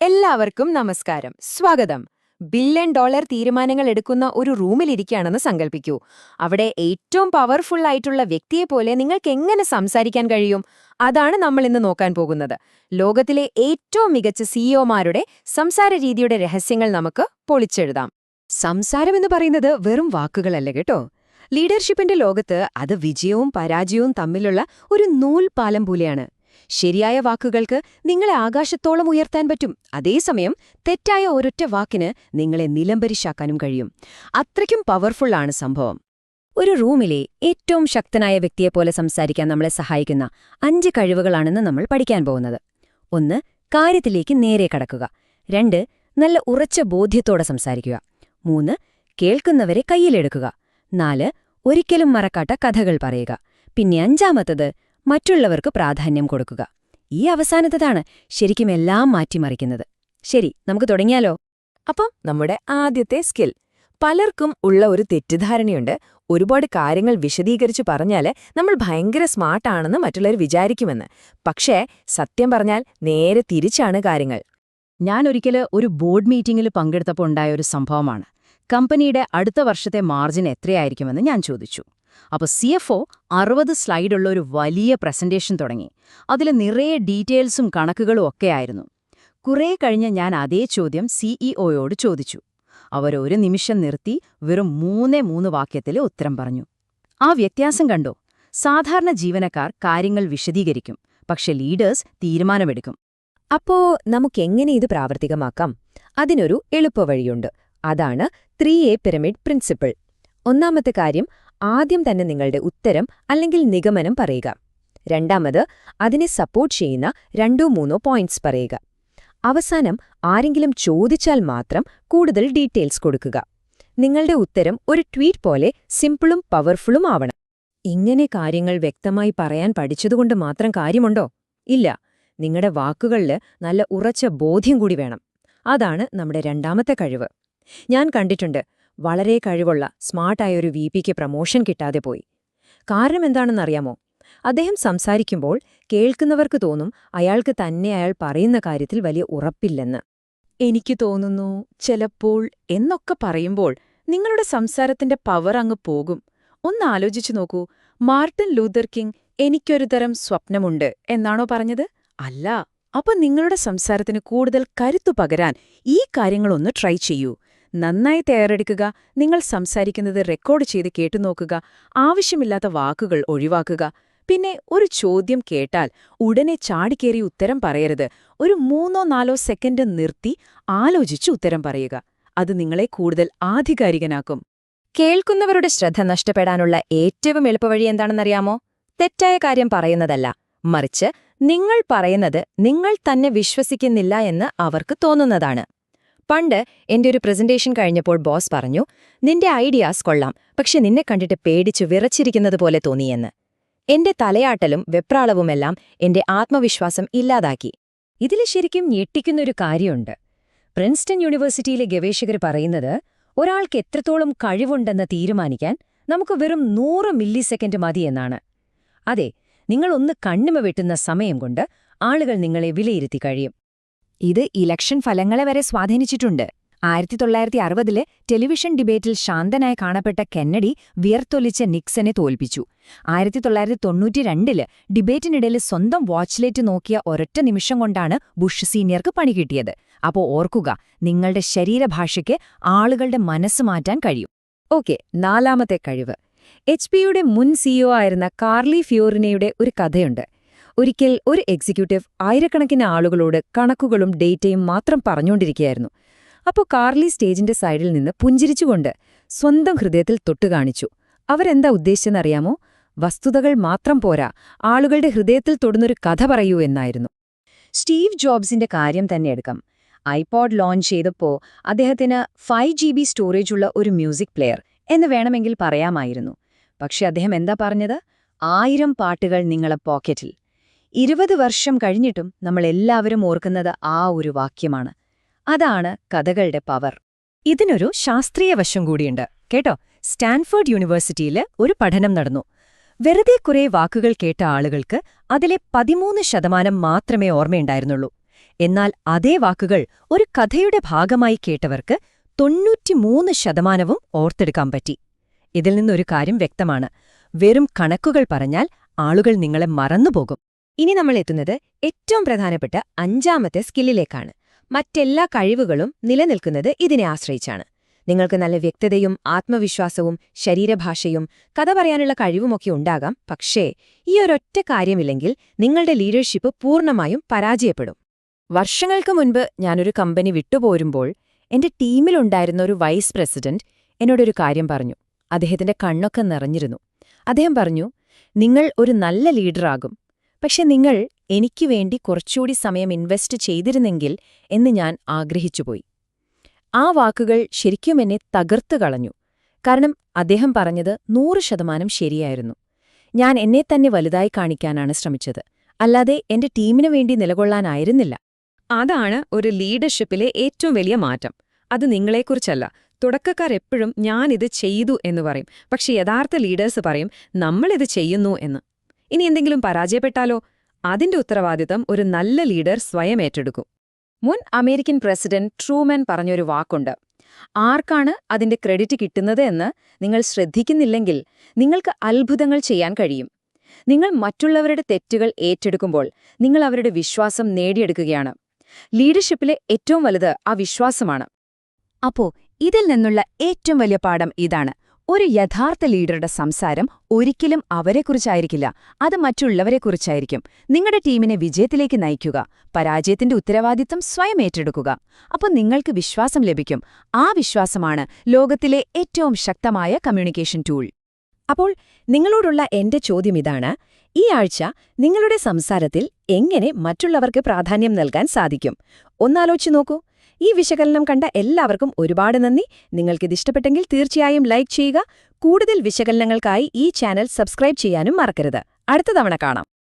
എല്ലാവർക്കും നമസ്കാരം. സ്വാഗതം. ബില്യൺ ഡോളർ തീരുമാനങ്ങൾ എടുക്കുന്ന ഒരു റൂമിലിരിക്കുകയാണെന്ന് സങ്കല്പിക്കൂ അവിടെ ഏറ്റവും പവർഫുൾ ആയിട്ടുള്ള വ്യക്തിയെ പോലെ നിങ്ങൾക്ക് എങ്ങനെ സംസാരിക്കാൻ കഴിയും? അതാണ് നമ്മൾ ഇന്ന് നോക്കാൻ പോകുന്നത്. ലോകത്തിലെ ഏറ്റവും മികച്ച സിഇഒമാരുടെ സംസാര രീതിയുടെ രഹസ്യങ്ങൾ നമുക്ക് പൊളിച്ചെഴുതാം. സംസാരമെന്ന് പറയുന്നത് വെറും വാക്കുകളല്ല കേട്ടോ. ലീഡർഷിപ്പിന്റെ ലോകത്ത് അത് വിജയവും പരാജയവും തമ്മിലുള്ള ഒരു നൂൽപാലം പോലെയാണ്. ശരിയായ വാക്കുകൾക്ക് നിങ്ങളെ ആകാശത്തോളം ഉയർത്താൻ പറ്റും. അതേസമയം തെറ്റായ ഒരൊറ്റ വാക്കിന് നിങ്ങളെ നിലംപരിശാക്കാനും കഴിയും. അത്രയ്ക്കും പവർഫുള്ളാണ് സംഭവം. ഒരു റൂമിലെ ഏറ്റവും ശക്തനായ വ്യക്തിയെപ്പോലെ സംസാരിക്കാൻ നമ്മളെ സഹായിക്കുന്ന അഞ്ച് കഴിവുകളാണെന്ന് നമ്മൾ പഠിക്കാൻ പോകുന്നത്. ഒന്ന് കാര്യത്തിലേക്ക് നേരെ കടക്കുക. രണ്ട് നല്ല ഉറച്ച ബോധ്യത്തോടെ സംസാരിക്കുക. മൂന്ന് കേൾക്കുന്നവരെ കയ്യിലെടുക്കുക. നാല് ഒരിക്കലും മറക്കാട്ട കഥകൾ പറയുക. പിന്നെ അഞ്ചാമത്തത് മറ്റുള്ളവർക്ക് പ്രാധാന്യം കൊടുക്കുക. ഈ അവസാനത്തതാണ് ശരിക്കും എല്ലാം മാറ്റിമറിക്കുന്നത്. ശരി നമുക്ക് തുടങ്ങിയാലോ? അപ്പം നമ്മുടെ ആദ്യത്തെ സ്കിൽ. പലർക്കും ഉള്ള ഒരു തെറ്റിദ്ധാരണയുണ്ട്. ഒരുപാട് കാര്യങ്ങൾ വിശദീകരിച്ച് പറഞ്ഞാൽ നമ്മൾ ഭയങ്കര സ്മാർട്ടാണെന്ന് മറ്റുള്ളവർ വിചാരിക്കുമെന്ന്. പക്ഷേ സത്യം പറഞ്ഞാൽ നേരെ തിരിച്ചാണ് കാര്യങ്ങൾ. ഞാൻ ഒരിക്കൽ ഒരു ബോർഡ് മീറ്റിംഗിൽ പങ്കെടുത്തപ്പോൾ ഉണ്ടായ ഒരു സംഭവമാണ്. കമ്പനിയുടെ അടുത്ത വർഷത്തെ മാർജിൻ എത്രയായിരിക്കുമെന്ന് ഞാൻ ചോദിച്ചു. അപ്പോൾ സി എഫ് ഒ അറുപത് സ്ലൈഡുള്ള ഒരു വലിയ പ്രസന്റേഷൻ തുടങ്ങി. അതിൽ നിറയെ ഡീറ്റെയിൽസും കണക്കുകളും ഒക്കെ ആയിരുന്നു. കുറേ കഴിഞ്ഞ് ഞാൻ അതേ ചോദ്യം സിഇഒയോട് ചോദിച്ചു. അവർ ഒരു നിമിഷം നിർത്തി വെറും മൂന്നേ മൂന്ന് വാക്യത്തിൽ ഉത്തരം പറഞ്ഞു. ആ വ്യത്യാസം കണ്ടോ? സാധാരണ ജീവനക്കാർ കാര്യങ്ങൾ വിശദീകരിക്കും പക്ഷെ ലീഡേഴ്സ് തീരുമാനമെടുക്കും. അപ്പോ നമുക്കെങ്ങനെ ഇത് പ്രാവർത്തികമാക്കാം? അതിനൊരു എളുപ്പവഴിയുണ്ട്. അതാണ് ത്രീ എ പിരമിഡ് പ്രിൻസിപ്പിൾ ഒന്നാമത്തെ കാര്യം ആദ്യം തന്നെ നിങ്ങളുടെ ഉത്തരം അല്ലെങ്കിൽ നിഗമനം പറയുക. രണ്ടാമത് അതിനെ സപ്പോർട്ട് ചെയ്യുന്ന രണ്ടോ മൂന്നോ പോയിന്റ്സ് പറയുക. അവസാനം ആരെങ്കിലും ചോദിച്ചാൽ മാത്രം കൂടുതൽ ഡീറ്റെയിൽസ് കൊടുക്കുക. നിങ്ങളുടെ ഉത്തരം ഒരു ട്വീറ്റ് പോലെ സിമ്പിളും പവർഫുള്ളും ആവണം. ഇങ്ങനെ കാര്യങ്ങൾ വ്യക്തമായി പറയാൻ പഠിച്ചതുകൊണ്ട് മാത്രം കാര്യമുണ്ടോ? ഇല്ല. നിങ്ങളുടെ വാക്കുകളിൽ നല്ല ഉറച്ച ബോധ്യം കൂടി വേണം. അതാണ് നമ്മുടെ രണ്ടാമത്തെ കഴിവ്. ഞാൻ കണ്ടിട്ടുണ്ട് വളരെ കഴിവുള്ള സ്മാർട്ടായ ഒരു വി പിക്ക് പ്രമോഷൻ കിട്ടാതെ പോയി. കാരണം എന്താണെന്നറിയാമോ? അദ്ദേഹം സംസാരിക്കുമ്പോൾ കേൾക്കുന്നവർക്ക് തോന്നും അയാൾക്ക് തന്നെ അയാൾ പറയുന്ന കാര്യത്തിൽ വലിയ ഉറപ്പില്ലെന്ന്. എനിക്ക് തോന്നുന്നു ചിലപ്പോൾ എന്നൊക്കെ പറയുമ്പോൾ നിങ്ങളുടെ സംസാരത്തിന്റെ പവർ അങ്ങ് പോകും. ഒന്ന് ആലോചിച്ചു നോക്കൂ മാർട്ടിൻ ലൂതർ കിങ് എനിക്കൊരു തരം സ്വപ്നമുണ്ട് എന്നാണോ പറഞ്ഞത്? അല്ല അപ്പൊ നിങ്ങളുടെ സംസാരത്തിന് കൂടുതൽ കരുത്തു പകരാൻ ഈ കാര്യങ്ങളൊന്ന് ട്രൈ ചെയ്യൂ. നന്നായി തയ്യാറെടുക്കുക നിങ്ങൾ സംസാരിക്കുന്നത് റെക്കോർഡ് ചെയ്ത് കേട്ടുനോക്കുക ആവശ്യമില്ലാത്ത വാക്കുകൾ ഒഴിവാക്കുക. പിന്നെ ഒരു ചോദ്യം കേട്ടാൽ ഉടനെ ചാടിക്കേറി ഉത്തരം പറയരുത്. ഒരു മൂന്നോ നാലോ സെക്കൻഡ് നിർത്തി ആലോചിച്ച് ഉത്തരം പറയുക. അത് നിങ്ങളെ കൂടുതൽ ആധികാരികനാക്കും. കേൾക്കുന്നവരുടെ ശ്രദ്ധ നഷ്ടപ്പെടാനുള്ള ഏറ്റവും എളുപ്പവഴി എന്താണെന്നറിയാമോ? തെറ്റായ കാര്യം പറയുന്നതല്ല. മറിച്ച് നിങ്ങൾ പറയുന്നത് നിങ്ങൾ തന്നെ വിശ്വസിക്കുന്നില്ല എന്ന് അവർക്ക് തോന്നുന്നതാണ്. പണ്ട് എന്റെ ഒരു പ്രസന്റേഷൻ കഴിഞ്ഞപ്പോൾ ബോസ് പറഞ്ഞു നിന്റെ ഐഡിയാസ് കൊള്ളാം പക്ഷെ നിന്നെ കണ്ടിട്ട് പേടിച്ചു വിറച്ചിരിക്കുന്നത് പോലെ തോന്നിയെന്ന്. എന്റെ തലയാട്ടലും വെപ്രാളവുമെല്ലാം എന്റെ ആത്മവിശ്വാസം ഇല്ലാതാക്കി. ഇതിൽ ശരിക്കും ഞെട്ടിക്കുന്നൊരു കാര്യമുണ്ട്. പ്രിൻസ്റ്റൺ യൂണിവേഴ്സിറ്റിയിലെ ഗവേഷകർ പറയുന്നത് ഒരാൾക്ക് എത്രത്തോളം കഴിവുണ്ടെന്ന് തീരുമാനിക്കാൻ നമുക്ക് വെറും നൂറ് മില്ലി സെക്കൻഡ് മതിയെന്നാണ് അതെ നിങ്ങളൊന്ന് കണ്ണിമ വെട്ടുന്ന സമയം കൊണ്ട് ആളുകൾ നിങ്ങളെ വിലയിരുത്തി കഴിയും. ഇത് ഇലക്ഷൻ ഫലങ്ങളെ വരെ സ്വാധീനിച്ചിട്ടുണ്ട്. ആയിരത്തി തൊള്ളായിരത്തി അറുപതിലെ ടെലിവിഷൻ ഡിബേറ്റിൽ ശാന്തനായി കാണപ്പെട്ട കെന്നഡി വിയർത്തൊലിച്ച നിക്സനെ തോൽപ്പിച്ചു. ആയിരത്തി തൊള്ളായിരത്തി തൊണ്ണൂറ്റിരണ്ടിൽ ഡിബേറ്റിനിടയിൽ സ്വന്തം വാച്ച്ലേറ്റ് നോക്കിയ ഒരൊറ്റ നിമിഷം കൊണ്ടാണ് ബുഷ് സീനിയർക്ക് പണി കിട്ടിയത്. അപ്പോൾ ഓർക്കുക നിങ്ങളുടെ ശരീരഭാഷയ്ക്ക് ആളുകളുടെ മനസ്സ് മാറ്റാൻ കഴിയും. ഓക്കെ നാലാമത്തെ കഴിവ്. എച്ച് പിയുടെ മുൻ സിഇഒ ആയിരുന്ന കാർലി ഫ്യൂറിനയുടെ ഒരു കഥയുണ്ട്. ഒരിക്കൽ ഒരു എക്സിക്യൂട്ടീവ് ആയിരക്കണക്കിന് ആളുകളോട് കണക്കുകളും ഡേറ്റയും മാത്രം പറഞ്ഞുകൊണ്ടിരിക്കുകയായിരുന്നു. അപ്പോൾ കാർലി സ്റ്റേജിന്റെ സൈഡിൽ നിന്ന് പുഞ്ചിരിച്ചുകൊണ്ട് സ്വന്തം ഹൃദയത്തിൽ തൊട്ടുകാണിച്ചു അവരെന്താ ഉദ്ദേശിച്ചെന്നറിയാമോ? വസ്തുതകൾ മാത്രം പോരാ ആളുകളുടെ ഹൃദയത്തിൽ തൊടുന്നൊരു കഥ പറയൂ എന്നായിരുന്നു. സ്റ്റീവ് ജോബ്സിന്റെ കാര്യം തന്നെ എടുക്കാം. ഐപോഡ് ലോഞ്ച് ചെയ്തപ്പോൾ അദ്ദേഹത്തിന് ഫൈവ് ജി ബി സ്റ്റോറേജുള്ള ഒരു മ്യൂസിക് പ്ലെയർ എന്ന് വേണമെങ്കിൽ പറയാമായിരുന്നു. പക്ഷെ അദ്ദേഹം എന്താ പറഞ്ഞത്? ആയിരം പാട്ടുകൾ നിങ്ങളെ പോക്കറ്റിൽ. ഇരുപത് വർഷം കഴിഞ്ഞിട്ടും നമ്മൾ എല്ലാവരും ഓർക്കുന്നത് ആ ഒരു വാക്യമാണ്. അതാണ് കഥകളുടെ പവർ. ഇതിനൊരു ശാസ്ത്രീയ വശം കൂടിയുണ്ട്. കേട്ടോ? സ്റ്റാൻഫോർഡ് യൂണിവേഴ്സിറ്റിയിൽ ഒരു പഠനം നടന്നു. വെറുതെ കുറേ വാക്കുകൾ കേട്ട ആളുകൾക്ക് അതിലെ പതിമൂന്ന് ശതമാനം മാത്രമേ ഓർമ്മയുണ്ടായിരുന്നുള്ളൂ. എന്നാൽ അതേ വാക്കുകൾ ഒരു കഥയുടെ ഭാഗമായി കേട്ടവർക്ക് തൊണ്ണൂറ്റിമൂന്ന് ശതമാനവും ഓർത്തെടുക്കാൻ പറ്റി. ഇതിൽ നിന്നൊരു കാര്യം വ്യക്തമാണ്. വെറും കണക്കുകൾ പറഞ്ഞാൽ ആളുകൾ നിങ്ങളെ മറന്നുപോകും. ഇനി നമ്മൾ എത്തുന്നത് ഏറ്റവും പ്രധാനപ്പെട്ട അഞ്ചാമത്തെ സ്കില്ലിലേക്കാണ്. മറ്റെല്ലാ കഴിവുകളും നിലനിൽക്കുന്നത് ഇതിനെ ആശ്രയിച്ചാണ്. നിങ്ങൾക്ക് നല്ല വ്യക്തതയും ആത്മവിശ്വാസവും ശരീരഭാഷയും കഥ പറയാനുള്ള കഴിവുമൊക്കെ ഉണ്ടാകാം. പക്ഷേ ഈ ഒരൊറ്റ കാര്യമില്ലെങ്കിൽ നിങ്ങളുടെ ലീഡർഷിപ്പ് പൂർണമായും പരാജയപ്പെടും. വർഷങ്ങൾക്ക് മുൻപ് ഞാനൊരു കമ്പനി വിട്ടുപോരുമ്പോൾ എന്റെ ടീമിലുണ്ടായിരുന്ന ഒരു വൈസ് പ്രസിഡന്റ് എന്നോടൊരു കാര്യം പറഞ്ഞു. അദ്ദേഹത്തിന്റെ കണ്ണൊക്കെ നിറഞ്ഞിരുന്നു. അദ്ദേഹം പറഞ്ഞു നിങ്ങൾ ഒരു നല്ല ലീഡറാകും. പക്ഷെ നിങ്ങൾ എനിക്ക് വേണ്ടി കുറച്ചുകൂടി സമയം ഇൻവെസ്റ്റ് ചെയ്തിരുന്നെങ്കിൽ എന്ന് ഞാൻ ആഗ്രഹിച്ചുപോയി. ആ വാക്കുകൾ ശരിക്കും എന്നെ തകർത്തു കളഞ്ഞു. കാരണം അദ്ദേഹം പറഞ്ഞത് നൂറ് ശതമാനം ശരിയായിരുന്നു. ഞാൻ എന്നെ തന്നെ വലുതായി കാണിക്കാനാണ് ശ്രമിച്ചത്. അല്ലാതെ എന്റെ ടീമിനു വേണ്ടി നിലകൊള്ളാനായിരുന്നില്ല. അതാണ് ഒരു ലീഡർഷിപ്പിലെ ഏറ്റവും വലിയ മാറ്റം. അത് നിങ്ങളെക്കുറിച്ചല്ല. തുടക്കക്കാർ എപ്പോഴും ഞാനിത് ചെയ്തു എന്ന് പറയും. പക്ഷെ യഥാർത്ഥ ലീഡേഴ്സ് പറയും നമ്മളിത് ചെയ്യുന്നു എന്ന്. ഇനി എന്തെങ്കിലും പരാജയപ്പെട്ടാലോ? അതിന്റെ ഉത്തരവാദിത്തം ഒരു നല്ല ലീഡർ സ്വയം ഏറ്റെടുക്കും. മുൻ അമേരിക്കൻ പ്രസിഡന്റ് ട്രൂമൻ പറഞ്ഞൊരു വാക്കുണ്ട്. ആർക്കാണ് അതിന്റെ ക്രെഡിറ്റ് കിട്ടുന്നത് എന്ന് നിങ്ങൾ ശ്രദ്ധിക്കുന്നില്ലെങ്കിൽ നിങ്ങൾക്ക് അത്ഭുതങ്ങൾ ചെയ്യാൻ കഴിയും. നിങ്ങൾ മറ്റുള്ളവരുടെ തെറ്റുകൾ ഏറ്റെടുക്കുമ്പോൾ നിങ്ങൾ അവരുടെ വിശ്വാസം നേടിയെടുക്കുകയാണ്. ലീഡർഷിപ്പിലെ ഏറ്റവും വലുത് ആ വിശ്വാസമാണ്. അപ്പോ ഇതിൽ നിന്നുള്ള ഏറ്റവും വലിയ പാഠം ഇതാണ്. ഒരു യഥാർത്ഥ ലീഡറുടെ സംസാരം ഒരിക്കലും അവരെക്കുറിച്ചായിരിക്കില്ല അത് മറ്റുള്ളവരെക്കുറിച്ചായിരിക്കും. നിങ്ങളുടെ ടീമിനെ വിജയത്തിലേക്ക് നയിക്കുക പരാജയത്തിന്റെ ഉത്തരവാദിത്തം സ്വയം ഏറ്റെടുക്കുക. അപ്പോൾ നിങ്ങൾക്ക് വിശ്വാസം ലഭിക്കും. ആ വിശ്വാസമാണ് ലോകത്തിലെ ഏറ്റവും ശക്തമായ കമ്മ്യൂണിക്കേഷൻ ടൂൾ. അപ്പോൾ നിങ്ങളോടുള്ള എന്റെ ചോദ്യം ഇതാണ്. ഈ ആഴ്ച നിങ്ങളുടെ സംസാരത്തിൽ എങ്ങനെ മറ്റുള്ളവർക്ക് പ്രാധാന്യം നൽകാൻ സാധിക്കും? ഒന്നാലോചിച്ച് നോക്കൂ. ഈ വിശകലനം കണ്ട എല്ലാവർക്കും ഒരുപാട് നന്ദി. നിങ്ങൾക്കിത് ഇഷ്ടപ്പെട്ടെങ്കിൽ തീർച്ചയായും ലൈക്ക് ചെയ്യുക. കൂടുതൽ വിശകലനങ്ങൾക്കായി ഈ ചാനൽ സബ്സ്ക്രൈബ് ചെയ്യാനും മറക്കരുത്. അടുത്ത തവണ കാണാം.